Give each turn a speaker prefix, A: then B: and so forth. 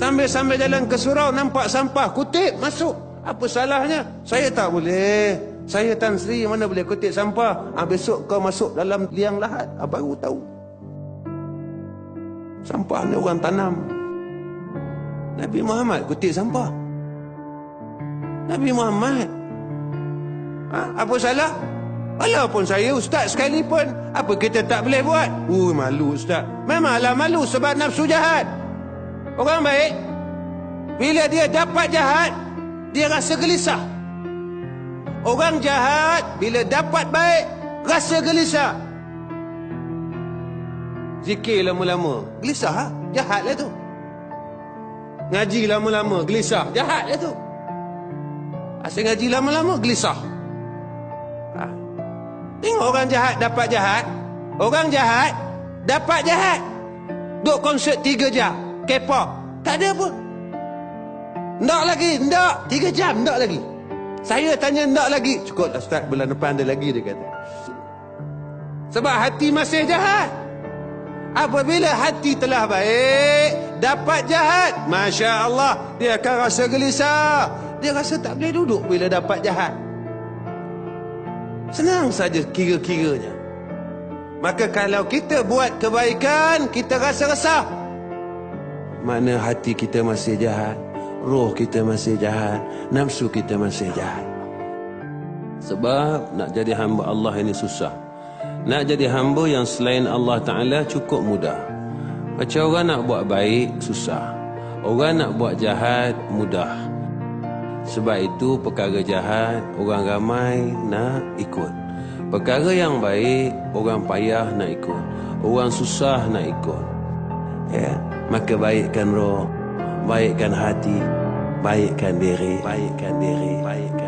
A: ambil sambil jalan ke surau nampak sampah kutip masuk. Apa salahnya? Saya tak boleh. Saya Tan Sri mana boleh kutip sampah. Ah, besok kau masuk dalam liang lahat. Ah, baru tahu. Sampah ni orang tanam. Nabi Muhammad kutip sampah. Nabi Muhammad. Ha, apa salah? Walaupun saya ustaz sekalipun, apa kita tak boleh buat? Ui, malu ustaz. Memanglah malu sebab nafsu jahat. Orang baik, bila dia dapat jahat, dia rasa gelisah. Orang jahat, bila dapat baik, rasa gelisah. Zikir lama-lama, gelisah ha? Jahat lah tu. Ngaji lama-lama, gelisah. Jahat lah tu. Asyik ngaji lama-lama, gelisah. Ha. Tengok orang jahat dapat jahat. Orang jahat dapat jahat. Duk konsert tiga jam. Kepak. Tak ada pun. Ndak lagi, ndak. Tiga jam, ndak lagi. Saya tanya ndak lagi. Cukup lah Ustaz, bulan depan ada lagi dia kata. Sebab hati masih jahat. Apabila hati telah baik, dapat jahat. Masya Allah, dia akan rasa gelisah. Dia rasa tak boleh duduk bila dapat jahat. Senang saja kira-kiranya. Maka kalau kita buat kebaikan, kita rasa resah. Mana hati kita masih jahat, roh kita masih jahat, nafsu kita masih jahat. Sebab nak jadi hamba Allah ini susah. Nak jadi hamba yang selain Allah Ta'ala cukup mudah. Macam orang nak buat baik, susah. Orang nak buat jahat, mudah. Sebab itu perkara jahat, orang ramai nak ikut. Perkara yang baik, orang payah nak ikut. Orang susah nak ikut. Ya, maka baikkan roh, baikkan hati, baikkan diri, baikkan diri, baik.